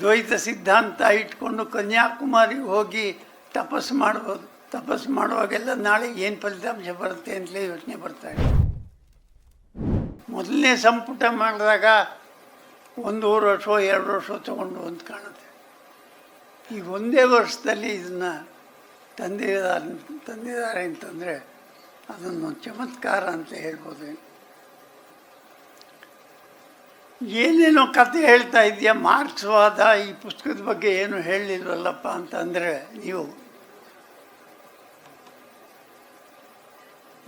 ದ್ವೈತ ಸಿದ್ಧಾಂತ ಇಟ್ಕೊಂಡು ಕನ್ಯಾಕುಮಾರಿಗೆ ಹೋಗಿ ತಪಸ್ಸು ಮಾಡ್ಬೋದು ತಪಸ್ಸು ಮಾಡುವಾಗೆಲ್ಲ ನಾಳೆ ಏನು ಫಲಿತಾಂಶ ಬರುತ್ತೆ ಅಂತಲೇ ಯೋಚನೆ ಬರ್ತಾ ಇದೆ. ಮೊದಲನೇ ಸಂಪುಟ ಮಾಡಿದಾಗ ಒಂದೂವರೆ ವರ್ಷ, ಎರಡು ವರ್ಷ ತಗೊಂಡು ಅಂತ ಕಾಣುತ್ತೆ. ಈಗ ಒಂದೇ ವರ್ಷದಲ್ಲಿ ಇದನ್ನು ತಂದಿದ್ದಾರೆ ತಂದಿದ್ದಾರೆ ಅಂತಂದರೆ ಅದನ್ನು ಚಮತ್ಕಾರ ಅಂತ ಹೇಳ್ಬೋದು ಏನೇನೋ ಕತೆ ಹೇಳ್ತಾ ಇದೆಯಾ ಮಾರ್ಕ್ಸ್ವಾದ ಈ ಪುಸ್ತಕದ ಬಗ್ಗೆ ಏನು ಹೇಳಿಲ್ವಲ್ಲಪ್ಪ ಅಂತಂದರೆ ನೀವು.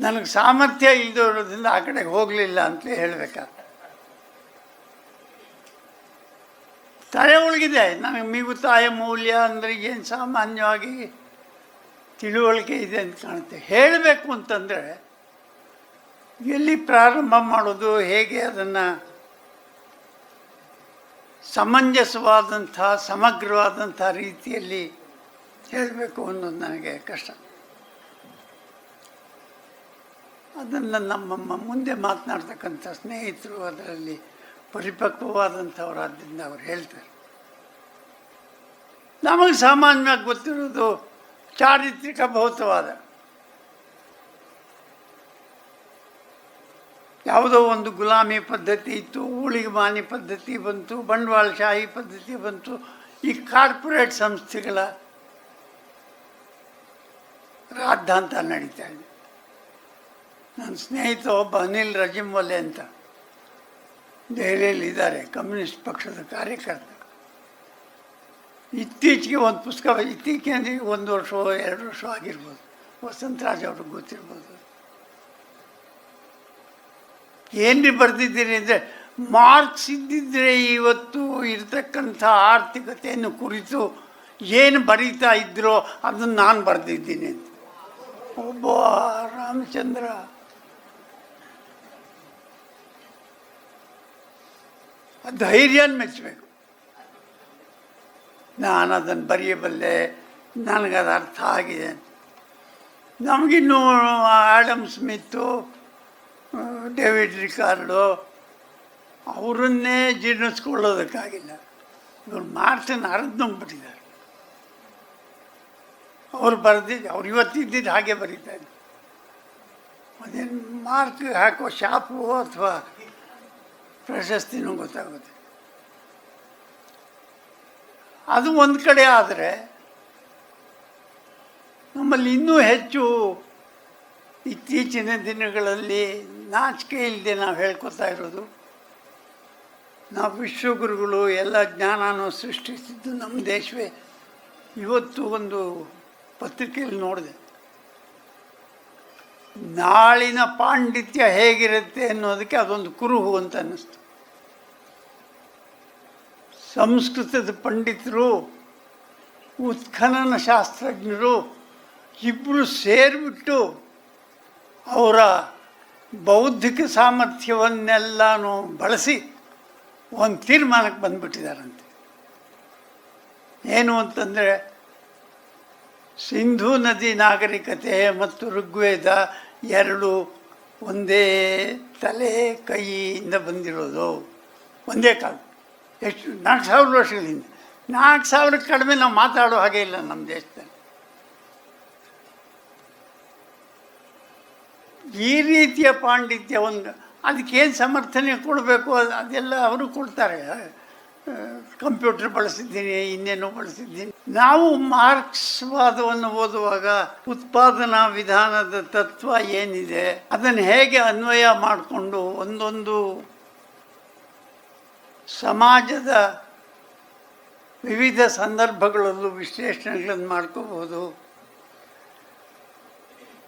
ನನಗೆ ಸಾಮರ್ಥ್ಯ ಇಲ್ಲದಿರೋದ್ರಿಂದ ಆ ಕಡೆಗೆ ಹೋಗಲಿಲ್ಲ ಅಂತ ಹೇಳಬೇಕಾ? ತಲೆ ಒಳಗಿದೆ. ನನಗೆ ಮಿಗುತಾಯ ಮೌಲ್ಯ ಅಂದರೆ ಏನು ಸಾಮಾನ್ಯವಾಗಿ ತಿಳುವಳಿಕೆ ಇದೆ ಅಂತ ಕಾಣುತ್ತೆ. ಹೇಳಬೇಕು ಅಂತಂದರೆ ಎಲ್ಲಿ ಪ್ರಾರಂಭ ಮಾಡೋದು, ಹೇಗೆ ಅದನ್ನು ಸಮಂಜಸವಾದಂಥ, ಸಮಗ್ರವಾದಂಥ ರೀತಿಯಲ್ಲಿ ಹೇಳಬೇಕು ಅನ್ನೋದು ನನಗೆ ಕಷ್ಟ. ಅದನ್ನು ನಮ್ಮ ಮುಂದೆ ಮಾತನಾಡ್ತಕ್ಕಂಥ ಸ್ನೇಹಿತರು ಅದರಲ್ಲಿ ಪರಿಪಕ್ವವಾದಂಥವರಾದ್ದರಿಂದ ಅವ್ರು ಹೇಳ್ತಾರೆ. ನಮಗೆ ಸಾಮಾನ್ಯವಾಗಿ ಗೊತ್ತಿರೋದು ಚಾರಿತ್ರಿಕ ಭೌತವಾದ. ಯಾವುದೋ ಒಂದು ಗುಲಾಮಿ ಪದ್ಧತಿ ಇತ್ತು ಊಳಿಗಮಾನಿ ಪದ್ಧತಿ ಬಂತು, ಬಂಡವಾಳಶಾಹಿ ಪದ್ಧತಿ ಬಂತು, ಈ ಕಾರ್ಪೊರೇಟ್ ಸಂಸ್ಥೆಗಳ ರಾದ್ದಾಂತ ನಡೀತಾ ಇದೆ. ನನ್ನ ಸ್ನೇಹಿತ ಒಬ್ಬ ಅನಿಲ್ ರಜಿಂವಲೆ ಅಂತ. ದೆಹಲಿಯಲ್ಲಿ ಇದ್ದಾರೆ, ಕಮ್ಯುನಿಸ್ಟ್ ಪಕ್ಷದ ಕಾರ್ಯಕರ್ತ. ಇತ್ತೀಚೆಗೆ ಒಂದು ಪುಸ್ತಕ, ಇತ್ತೀಚೆಗೆ ಒಂದು ವರ್ಷ, ಎರಡು ವರ್ಷ ಆಗಿರ್ಬೋದು. ವಸಂತರಾಜ್ ಅವ್ರಿಗೆ ಗೊತ್ತಿರ್ಬೋದು. ಏನ್ರಿ ಬರೆದಿದ್ದೀನಿ ಅಂದರೆ ಮಾರ್ಕ್ಸ್ ಇದ್ದಿದ್ರೆ ಇವತ್ತು ಇರತಕ್ಕಂಥ ಆರ್ಥಿಕತೆಯನ್ನು ಕುರಿತು ಏನು ಬರೀತಾ ಇದ್ರೋ ಅದನ್ನು ನಾನು ಬರೆದಿದ್ದೀನಿ ಅಂತ. ಒಬ್ಬ ರಾಮಚಂದ್ರ. ಧೈರ್ಯನ ಮೆಚ್ಚಬೇಕು. ನಾನು ಅದನ್ನು ಬರೆಯಬಲ್ಲೆ, ನನಗದು ಅರ್ಥ ಆಗಿದೆ ನಮಗಿನ್ನೂ ಆಡಮ್ ಸ್ಮಿತ್ತು ಡೇವಿಡ್ ರಿಕಾರ್ಡು ಅವರನ್ನೇ ಜೀರ್ಣಿಸ್ಕೊಳ್ಳೋದಕ್ಕಾಗಿಲ್ಲ. ಇವರು ಮಾರ್ಕ್ಸನ್ನು ಅರ್ಧಂಬಿಟ್ಟಿದ್ದಾರೆ ಅವ್ರು ಬರೆದಿದ್ದು ಅವ್ರು ಇವತ್ತಿದ್ದಿದ್ದು ಹಾಗೆ ಬರೀತಾರೆ ಅದೇನು ಮಾರ್ಕ್ ಹಾಕೋ ಶಾಪು ಅಥವಾ ಪ್ರಶಸ್ತಿನೂ ಗೊತ್ತಾಗುತ್ತೆ. ಅದು ಒಂದು ಕಡೆ ಆದರೆ ನಮ್ಮಲ್ಲಿ ಇನ್ನೂ ಹೆಚ್ಚು ಇತ್ತೀಚಿನ ದಿನಗಳಲ್ಲಿ ನಾಚಿಕೆ ಇಲ್ಲದೆ ನಾವು ಹೇಳ್ಕೊತಾ ಇರೋದು. ನಾವು ವಿಶ್ವಗುರುಗಳು, ಎಲ್ಲ ಜ್ಞಾನನೂ ಸೃಷ್ಟಿಸಿದ್ದು ನಮ್ಮ ದೇಶವೇ. ಇವತ್ತು ಒಂದು ಪತ್ರಿಕೆಯಲ್ಲಿ ನೋಡಿದೆ. ನಾಳಿನ ಪಾಂಡಿತ್ಯ ಹೇಗಿರುತ್ತೆ ಅನ್ನೋದಕ್ಕೆ ಅದೊಂದು ಕುರುಹು ಅಂತ ಅನ್ನಿಸ್ತು. ಸಂಸ್ಕೃತದ ಪಂಡಿತರು, ಉತ್ಖನನ ಶಾಸ್ತ್ರಜ್ಞರು ಇಬ್ಬರು ಸೇರಿಬಿಟ್ಟು ಅವರ ಬೌದ್ಧಿಕ ಸಾಮರ್ಥ್ಯವನ್ನೆಲ್ಲನೂ ಬಳಸಿ ಒಂದು ತೀರ್ಮಾನಕ್ಕೆ ಬಂದುಬಿಟ್ಟಿದ್ದಾರಂತೆ ಏನು ಅಂತಂದರೆ, ಸಿಂಧೂ ನದಿ ನಾಗರಿಕತೆ ಮತ್ತು ಋಗ್ವೇದ ಎರಡು ಒಂದೇ ತಲೆ ಕೈಯಿಂದ ಬಂದಿರೋದು. ಒಂದೇ ಕಾಲ. ಎಷ್ಟು, ನಾಲ್ಕು ಸಾವಿರ ವರ್ಷಗಳಿಂದ. ನಾಲ್ಕು ಸಾವಿರ ಕಡಿಮೆ ನಾವು ಮಾತಾಡೋ ಹಾಗೆ ಇಲ್ಲ ನಮ್ಮ ದೇಶದಲ್ಲಿ. ಈ ರೀತಿಯ ಪಾಂಡಿತ್ಯ ಒಂದು ಅದಕ್ಕೇನು ಸಮರ್ಥನೆ ಕೊಡಬೇಕು ಅದು, ಅದೆಲ್ಲ ಅವರು ಕೊಡ್ತಾರೆ. ಕಂಪ್ಯೂಟರ್ ಬಳಸಿದ್ದೀನಿ, ಇನ್ನೇನು ಬಳಸಿದ್ದೀನಿ. ನಾವು ಮಾರ್ಕ್ಸ್ವಾದವನ್ನು ಓದುವಾಗ ಉತ್ಪಾದನಾ ವಿಧಾನದ ತತ್ವ ಏನಿದೆ, ಅದನ್ನು ಹೇಗೆ ಅನ್ವಯ ಮಾಡಿಕೊಂಡು ಒಂದೊಂದು ಸಮಾಜದ ವಿವಿಧ ಸಂದರ್ಭಗಳಲ್ಲೂ ವಿಶ್ಲೇಷಣೆಗಳನ್ನು ಮಾಡ್ಕೋಬೋದು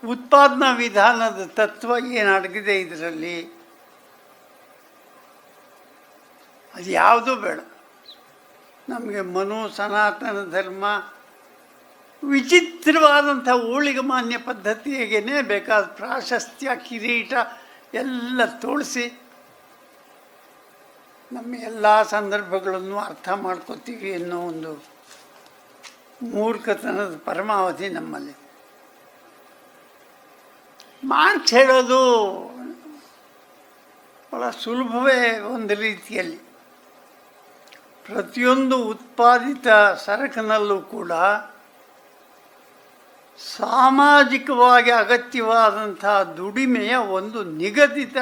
ಉತ್ಪಾದನಾ ವಿಧಾನದ ತತ್ವ ಏನು ಅಡಗಿದೆ ಇದರಲ್ಲಿ? ಅದು ಯಾವುದೂ ಬೇಡ. ನಮಗೆ ಮನು, ಸನಾತನ ಧರ್ಮ ವಿಚಿತ್ರವಾದಂಥ ಊಳಿಗಮಾನ್ಯ ಪದ್ಧತಿಗೇನೆ ಬೇಕಾದ ಪ್ರಾಶಸ್ತ್ಯ, ಕಿರೀಟ ಎಲ್ಲ ತೋಳಿಸಿ ನಮ್ಮ ಎಲ್ಲ ಸಂದರ್ಭಗಳನ್ನು ಅರ್ಥ ಮಾಡ್ಕೋತೀವಿ ಅನ್ನೋ ಒಂದು ಮೂರ್ಖತನದ ಪರಮಾವಧಿ ನಮ್ಮಲ್ಲಿ. ಮಾರ್ಕ್ಸ್ ಹೇಳೋದು ಭಾಳ ಸುಲಭವೇ ಒಂದು ರೀತಿಯಲ್ಲಿ. ಪ್ರತಿಯೊಂದು ಉತ್ಪಾದಿತ ಸರಕಿನಲ್ಲೂ ಕೂಡ ಸಾಮಾಜಿಕವಾಗಿ ಅಗತ್ಯವಾದಂಥ ದುಡಿಮೆಯ ಒಂದು ನಿಗದಿತ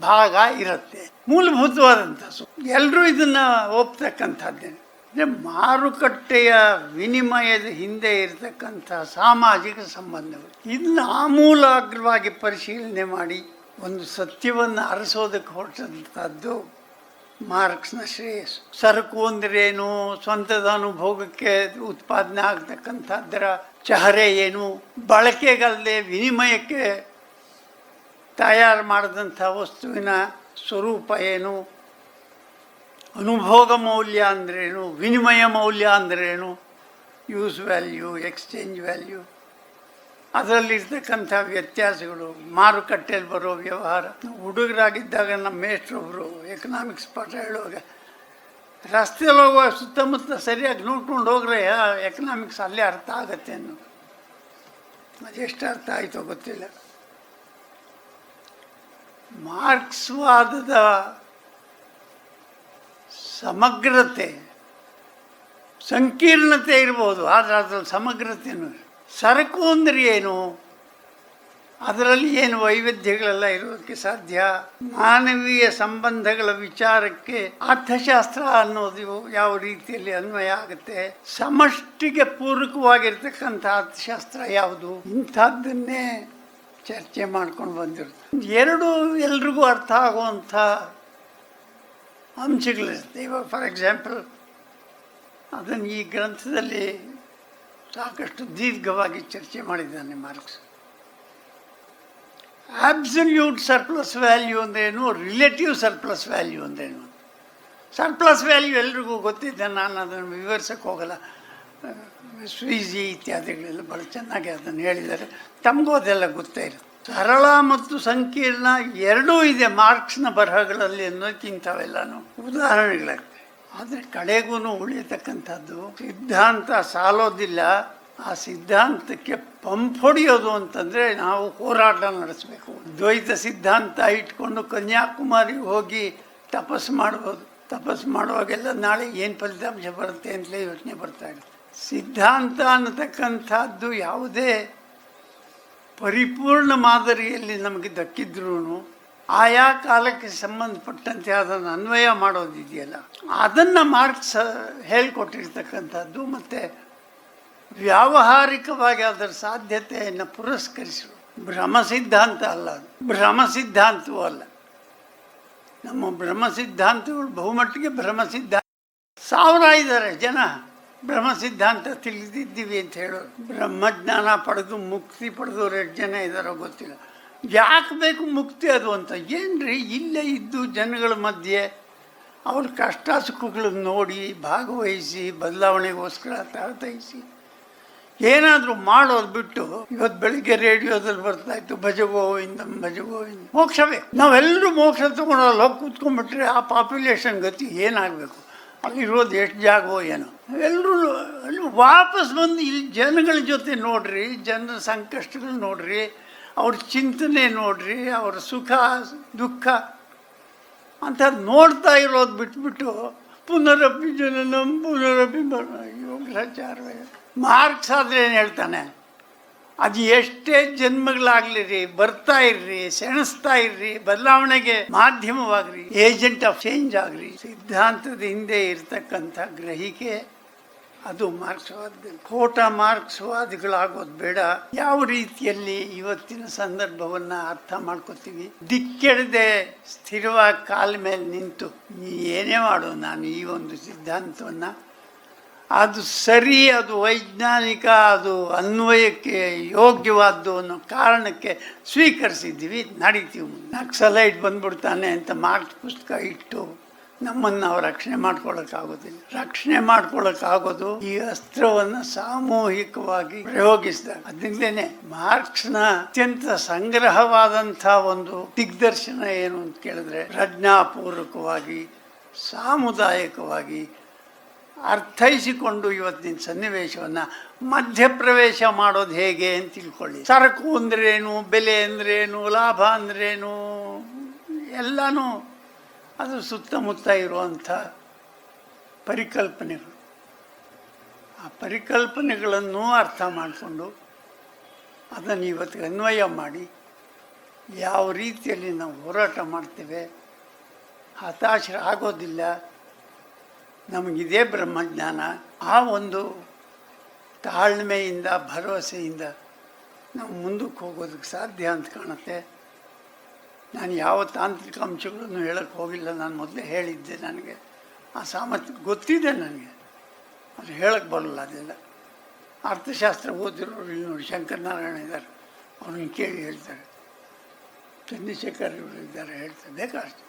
ಭಾಗ ಇರುತ್ತೆ. ಮೂಲಭೂತವಾದಂಥ ಎಲ್ಲರೂ ಇದನ್ನು ಒಪ್ತಕ್ಕಂಥದ್ದೇನೆ. ಮಾರುಕಟ್ಟೆಯ ವಿನಿಮಯದ ಹಿಂದೆ ಇರತಕ್ಕಂಥ ಸಾಮಾಜಿಕ ಸಂಬಂಧಗಳು. ಇದನ್ನ ಆಮೂಲಾಗ್ರವಾಗಿ ಪರಿಶೀಲನೆ ಮಾಡಿ ಒಂದು ಸತ್ಯವನ್ನು ಅರಸೋದಕ್ಕೆ ಹೊರಟಂಥದ್ದು ಮಾರ್ಕ್ಸ್ನ ಶ್ರೇಯಸ್ಸು. ಸರಕು ಅಂದ್ರೇನು ಸ್ವಂತದ ಅನುಭೋಗಕ್ಕೆ ಉತ್ಪಾದನೆ ಆಗ್ತಕ್ಕಂಥದ್ದರ ಚಹರೆ ಏನು? ಬಳಕೆಗಲ್ಲದೆ ವಿನಿಮಯಕ್ಕೆ ತಯಾರು ಮಾಡಿದಂಥ ವಸ್ತುವಿನ ಸ್ವರೂಪ ಏನು? ಅನುಭೋಗ ಮೌಲ್ಯ ಅಂದ್ರೇನು, ವಿನಿಮಯ ಮೌಲ್ಯ ಅಂದ್ರೇನು ಯೂಸ್ ವ್ಯಾಲ್ಯೂ ಎಕ್ಸ್ಚೇಂಜ್ ವ್ಯಾಲ್ಯೂ ಅದರಲ್ಲಿರ್ತಕ್ಕಂಥ ವ್ಯತ್ಯಾಸಗಳು ಮಾರುಕಟ್ಟೆಯಲ್ಲಿ ಬರೋ ವ್ಯವಹಾರ. ಹುಡುಗರಾಗಿದ್ದಾಗ ನಮ್ಮ ಮೇಷ್ಟ್ರೊಬ್ಬರು ಎಕನಾಮಿಕ್ಸ್ ಪಾಠ ಹೇಳುವಾಗ ರಸ್ತೆಯಲ್ಲಿ ಹೋಗುವಾಗ ಸುತ್ತಮುತ್ತ ಸರಿಯಾಗಿ ನೋಡ್ಕೊಂಡು ಹೋಗ್ರೆ ಎಕನಾಮಿಕ್ಸ್ ಅಲ್ಲೇ ಅರ್ಥ ಆಗತ್ತೆ ಅನ್ನೋ ಅದೆಷ್ಟು ಅರ್ಥ ಆಯಿತೋ ಗೊತ್ತಿಲ್ಲ. ಮಾರ್ಕ್ಸ್ವಾದದ ಸಮಗ್ರತೆ. ಸಂಕೀರ್ಣತೆ ಇರ್ಬೋದು, ಆದರೆ ಅದರಲ್ಲಿ ಸಮಗ್ರತೆನೂ ಸರಕು ಅಂದರೆ ಏನು? ಅದರಲ್ಲಿ ಏನು ವೈವಿಧ್ಯಗಳೆಲ್ಲ ಇರೋದಕ್ಕೆ ಸಾಧ್ಯ? ಮಾನವೀಯ ಸಂಬಂಧಗಳ ವಿಚಾರಕ್ಕೆ ಅರ್ಥಶಾಸ್ತ್ರ ಅನ್ನೋದು ಯಾವ ರೀತಿಯಲ್ಲಿ ಅನ್ವಯ ಆಗುತ್ತೆ? ಸಮಷ್ಟಿಗೆ ಪೂರಕವಾಗಿರ್ತಕ್ಕಂಥ ಅರ್ಥಶಾಸ್ತ್ರ ಯಾವುದು? ಇಂಥದ್ದನ್ನೇ ಚರ್ಚೆ ಮಾಡ್ಕೊಂಡು ಬಂದಿರುತ್ತೆ ಎರಡು ಎಲ್ರಿಗೂ ಅರ್ಥ ಆಗುವಂಥ ಅಂಶಗಳಿರುತ್ತೆ ಇವಾಗ ಫಾರ್ ಎಕ್ಸಾಂಪಲ್ ಅದನ್ನು ಈ ಗ್ರಂಥದಲ್ಲಿ ಸಾಕಷ್ಟು ದೀರ್ಘವಾಗಿ ಚರ್ಚೆ ಮಾಡಿದ್ದಾನೆ ಮಾರ್ಕ್ಸ್. ಆಬ್ಸಲ್ಯೂಟ್ ಸರ್ಪ್ಲಸ್ ವ್ಯಾಲ್ಯೂ ಅಂದ್ರೇನು? ರಿಲೇಟಿವ್ ಸರ್ಪ್ಲಸ್ ವ್ಯಾಲ್ಯೂ ಅಂದ್ರೇನು? ಸರ್ಪ್ಲಸ್ ವ್ಯಾಲ್ಯೂ ಎಲ್ರಿಗೂ ಗೊತ್ತಿದ್ದೆ ನಾನು ಅದನ್ನು ವಿವರಿಸೋಕೆ ಹೋಗಲ್ಲ. ಸ್ವೀಜಿ ಇತ್ಯಾದಿಗಳೆಲ್ಲ ಭಾಳ ಚೆನ್ನಾಗಿ ಅದನ್ನು ಹೇಳಿದ್ದಾರೆ. ತಮಗೂ ಅದೆಲ್ಲ ಗೊತ್ತೇ ಇರುತ್ತೆ. ಸರಳ ಮತ್ತು ಸಂಕೀರ್ಣ ಎರಡೂ ಇದೆ ಮಾರ್ಕ್ಸ್ನ ಬರಹಗಳಲ್ಲಿ ಅನ್ನೋಕ್ಕಿಂತವೆಲ್ಲನೂ ಉದಾಹರಣೆಗಳಾಗ್ತವೆ. ಆದರೆ ಕಡೆಗೂ ಉಳಿಯತಕ್ಕಂಥದ್ದು ಸಿದ್ಧಾಂತ ಸಾಲೋದಿಲ್ಲ. ಆ ಸಿದ್ಧಾಂತಕ್ಕೆ ಪಂಪ್ ಹೊಡೆಯೋದು ಅಂತಂದರೆ ನಾವು ಹೋರಾಟ ನಡೆಸಬೇಕು. ದ್ವೈತ ಸಿದ್ಧಾಂತ ಇಟ್ಕೊಂಡು ಕನ್ಯಾಕುಮಾರಿ ಹೋಗಿ ತಪಸ್ಸು ಮಾಡ್ಬೋದು. ತಪಸ್ಸು ಮಾಡುವಾಗೆಲ್ಲ ನಾಳೆ ಏನು ಫಲಿತಾಂಶ ಬರುತ್ತೆ ಅಂತಲೇ ಯೋಚನೆ ಬರ್ತಾ ಇರುತ್ತೆ. ಸಿದ್ಧಾಂತ ಅನ್ನತಕ್ಕಂಥದ್ದು ಯಾವುದೇ ಪರಿಪೂರ್ಣ ಮಾದರಿಯಲ್ಲಿ ನಮಗೆ ದಕ್ಕಿದ್ರೂ ಆಯಾ ಕಾಲಕ್ಕೆ ಸಂಬಂಧಪಟ್ಟಂತೆ ಅದನ್ನು ಅನ್ವಯ ಮಾಡೋದಿದೆಯಲ್ಲ? ಅದನ್ನು ಮಾರ್ಕ್ಸ್ ಹೇಳ್ಕೊಟ್ಟಿರ್ತಕ್ಕಂಥದ್ದು ಮತ್ತು ವ್ಯಾವಹಾರಿಕವಾಗಿ ಅದರ ಸಾಧ್ಯತೆಯನ್ನು ಪುರಸ್ಕರಿಸಲು. ಭ್ರಮ ಸಿದ್ಧಾಂತ ಅಲ್ಲ ಭ್ರಮ ಸಿದ್ಧಾಂತವೂ ಅಲ್ಲ. ನಮ್ಮ ಭ್ರಮ ಸಿದ್ಧಾಂತಗಳು ಬಹುಮಟ್ಟಿಗೆ ಭ್ರಮ ಸಿದ್ಧಾಂತ ಸಾವಿರ ಇದ್ದಾರೆ ಜನ ಬ್ರಹ್ಮ ಸಿದ್ಧಾಂತ ತಿಳಿದಿದ್ದೀವಿ ಅಂತ ಹೇಳೋರು ಬ್ರಹ್ಮಜ್ಞಾನ ಪಡೆದು ಮುಕ್ತಿ ಪಡೆದವ್ರು ಎಷ್ಟು ಜನ ಇದ್ದಾರೋ ಗೊತ್ತಿಲ್ಲ. ಯಾಕೆ ಬೇಕು ಮುಕ್ತಿ ಅದು ಅಂತ? ಏನ್ರಿ? ಇಲ್ಲೇ ಇದ್ದು ಜನಗಳ ಮಧ್ಯೆ ಅವ್ರ ಕಷ್ಟ ಸುಖಗಳನ್ನ ನೋಡಿ ಭಾಗವಹಿಸಿ, ಬದಲಾವಣೆಗೋಸ್ಕರ ತಾಳ್ತಾಯಿಸಿ ಏನಾದರೂ ಮಾಡೋದು ಬಿಟ್ಟು ಇವತ್ತು ಬೆಳಿಗ್ಗೆ ರೇಡಿಯೋದಲ್ಲಿ ಬರ್ತಾ ಇತ್ತು, ಭಜ ಗೋವಿಂದ ಭಜ ಗೋವಿಂದ. ಮೋಕ್ಷವೇ? ನಾವೆಲ್ಲರೂ ಮೋಕ್ಷ ತಗೊಂಡು ಅಲ್ಲಿ ಹೋಗಿ ಕೂತ್ಕೊಂಡ್ಬಿಟ್ರೆ ಆ ಪಾಪ್ಯುಲೇಷನ್ ಗತಿ ಏನಾಗಬೇಕು? ಅಲ್ಲಿರೋದು ಎಷ್ಟು ಜಾಗವೋ ಏನು. ಎಲ್ಲರೂ ವಾಪಸ್ ಬಂದು ಇಲ್ಲಿ ಜನಗಳ ಜೊತೆ ನೋಡ್ರಿ, ಜನರ ಸಂಕಷ್ಟಗಳು ನೋಡ್ರಿ, ಅವ್ರ ಚಿಂತನೆ ನೋಡ್ರಿ, ಅವ್ರ ಸುಖ, ದುಃಖ ಅಂತ ನೋಡ್ತಾ ಇರೋದು ಬಿಟ್ಬಿಟ್ಟು ಪುನರಪಿ ಜನನಂ ಪುನರಪಿ ಯೋಗಾಚಾರವೇ ಮಾರ್ಕ್ಸ್ ಆದರೆ ಏನು ಹೇಳ್ತಾನೆ? ಅದು ಎಷ್ಟೇ ಜನ್ಮಗಳಾಗ್ಲಿ ರೀ ಬರ್ತಾ ಇರ್ರಿ, ಸೆಣಸ್ತಾ ಇರ್ರಿ, ಬದಲಾವಣೆಗೆ ಮಾಧ್ಯಮವಾಗ್ರಿ, ಏಜೆಂಟ್ ಆಫ್ ಚೇಂಜ್ ಆಗ್ರಿ, ಸಿದ್ಧಾಂತದ ಹಿಂದೆ ಇರ್ತಕ್ಕಂಥ ಗ್ರಹಿಕೆ, ಅದು ಮಾರ್ಕ್ಸ್ವಾದ, ಕೋಟ ಮಾರ್ಕ್ಸ್ವಾದಿಗಳಾಗೋದು ಬೇಡ. ಯಾವ ರೀತಿಯಲ್ಲಿ ಇವತ್ತಿನ ಸಂದರ್ಭವನ್ನ ಅರ್ಥ ಮಾಡ್ಕೋತೀವಿ? ದಿಕ್ಕೆಡದೆ ಸ್ಥಿರವಾಗಿ ಕಾಲ ಮೇಲೆ ನಿಂತು, ನೀ ಏನೇ ಮಾಡು, ನಾನು ಈ ಒಂದು ಸಿದ್ಧಾಂತವನ್ನ ಅದು ಸರಿ, ಅದು ವೈಜ್ಞಾನಿಕ, ಅದು ಅನ್ವಯಕ್ಕೆ ಯೋಗ್ಯವಾದ್ದು ಅನ್ನೋ ಕಾರಣಕ್ಕೆ ಸ್ವೀಕರಿಸಿದ್ದೀವಿ. ನಡೀತೀವಿ. ನಕ್ಸಲೈಟ್ ಬಂದ್ಬಿಡ್ತಾನೆ ಅಂತ ಮಾರ್ಕ್ಸ್ ಪುಸ್ತಕ ಇಟ್ಟು ನಮ್ಮನ್ನು ನಾವು ರಕ್ಷಣೆ ಮಾಡ್ಕೊಳ್ಳೋಕ್ಕಾಗೋದಿಲ್ಲ ರಕ್ಷಣೆ ಮಾಡ್ಕೊಳ್ಳೋಕ್ಕಾಗೋದು ಈ ಅಸ್ತ್ರವನ್ನು ಸಾಮೂಹಿಕವಾಗಿ ಪ್ರಯೋಗಿಸಿದಾಗ. ಅದರಿಂದಲೇ ಮಾರ್ಕ್ಸ್ನ ಅತ್ಯಂತ ಸಂಗ್ರಹವಾದಂಥ ಒಂದು ದಿಗ್ದರ್ಶನ ಏನು ಅಂತ ಕೇಳಿದ್ರೆ, ಪ್ರಜ್ಞಾಪೂರ್ವಕವಾಗಿ, ಸಾಮುದಾಯಿಕವಾಗಿ ಅರ್ಥೈಸಿಕೊಂಡು ಇವತ್ತಿನ ಸನ್ನಿವೇಶವನ್ನು ಮಧ್ಯಪ್ರವೇಶ ಮಾಡೋದು ಹೇಗೆ ಅಂತ ತಿಳ್ಕೊಳ್ಳಿ. ಸರಕು ಅಂದ್ರೇನು, ಬೆಲೆ ಅಂದ್ರೇನು, ಲಾಭ ಅಂದ್ರೇನು, ಎಲ್ಲನೂ ಅದು ಸುತ್ತಮುತ್ತ ಇರುವಂಥ ಪರಿಕಲ್ಪನೆಗಳು. ಆ ಪರಿಕಲ್ಪನೆಗಳನ್ನು ಅರ್ಥ ಮಾಡಿಕೊಂಡು ಅದನ್ನು ಇವತ್ತಿಗೆ ಅನ್ವಯ ಮಾಡಿ ಯಾವ ರೀತಿಯಲ್ಲಿ ನಾವು ಹೋರಾಟ ಮಾಡ್ತೇವೆ, ಹತಾಶರಾಗೋದಿಲ್ಲ ನಮಗಿದೇ ಬ್ರಹ್ಮಜ್ಞಾನ. ಆ ಒಂದು ತಾಳ್ಮೆಯಿಂದ, ಭರವಸೆಯಿಂದ ನಾವು ಮುಂದಕ್ಕೆ ಹೋಗೋದಕ್ಕೆ ಸಾಧ್ಯ ಅಂತ ಕಾಣುತ್ತೆ. ನಾನು ಯಾವ ತಾಂತ್ರಿಕ ಅಂಶಗಳನ್ನು ಹೇಳಕ್ಕೆ ಹೋಗಿಲ್ಲ. ನಾನು ಮೊದಲೇ ಹೇಳಿದ್ದೆ ನನಗೆ. ಆ ಸಾಮರ್ಥ್ಯ ಗೊತ್ತಿದೆ ನನಗೆ. ಅದು ಹೇಳಕ್ಕೆ ಬರಲ್ಲ ಅದೆಲ್ಲ. ಅರ್ಥಶಾಸ್ತ್ರ ಓದಿರೋರು ಇಲ್ಲಿ ನೋಡಿ ಶಂಕರನಾರಾಯಣ ಇದ್ದಾರೆ. ಅವ್ರನ್ನ ಕೇಳಿ ಹೇಳ್ತಾರೆ. ಚಂದ್ರಶೇಖರ್ ಇವರು ಇದ್ದಾರೆ, ಹೇಳ್ತಾರೆ. ಬೇಕಾಷ್ಟು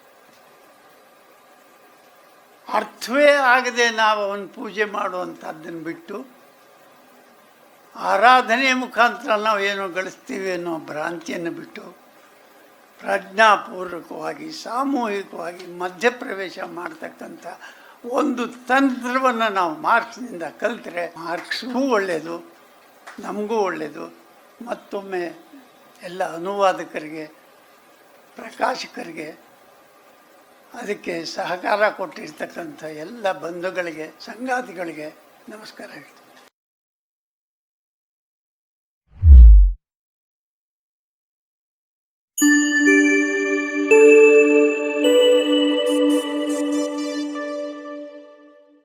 ಅರ್ಥವೇ ಆಗದೆ ನಾವು ಅವನ ಪೂಜೆ ಮಾಡುವಂಥದ್ದನ್ನು ಬಿಟ್ಟು ಆರಾಧನೆಯ ಮುಖಾಂತರ ನಾವು ಏನು ಗಳಿಸ್ತೀವಿ ಅನ್ನೋ ಭ್ರಾಂತಿಯನ್ನು ಬಿಟ್ಟು ಪ್ರಜ್ಞಾಪೂರ್ವಕವಾಗಿ, ಸಾಮೂಹಿಕವಾಗಿ ಮಧ್ಯಪ್ರವೇಶ ಮಾಡ್ತಕ್ಕಂಥ ಒಂದು ತಂತ್ರವನ್ನು ನಾವು ಮಾರ್ಕ್ಸ್ನಿಂದ ಕಲಿತರೆ ಮಾರ್ಕ್ಸ್ಗೂ ಒಳ್ಳೆಯದು ನಮಗೂ ಒಳ್ಳೆಯದು ಮತ್ತೊಮ್ಮೆ ಎಲ್ಲ ಅನುವಾದಕರಿಗೆ, ಪ್ರಕಾಶಕರಿಗೆ ಅದಕ್ಕೆ ಸಹಕಾರ ಕೊಟ್ಟಿರ್ತಕ್ಕಂಥ ಎಲ್ಲ ಬಂಧುಗಳಿಗೆ ಸಂಗಾತಿಗಳಿಗೆ ನಮಸ್ಕಾರ ಹೇಳ್ತೀನಿ.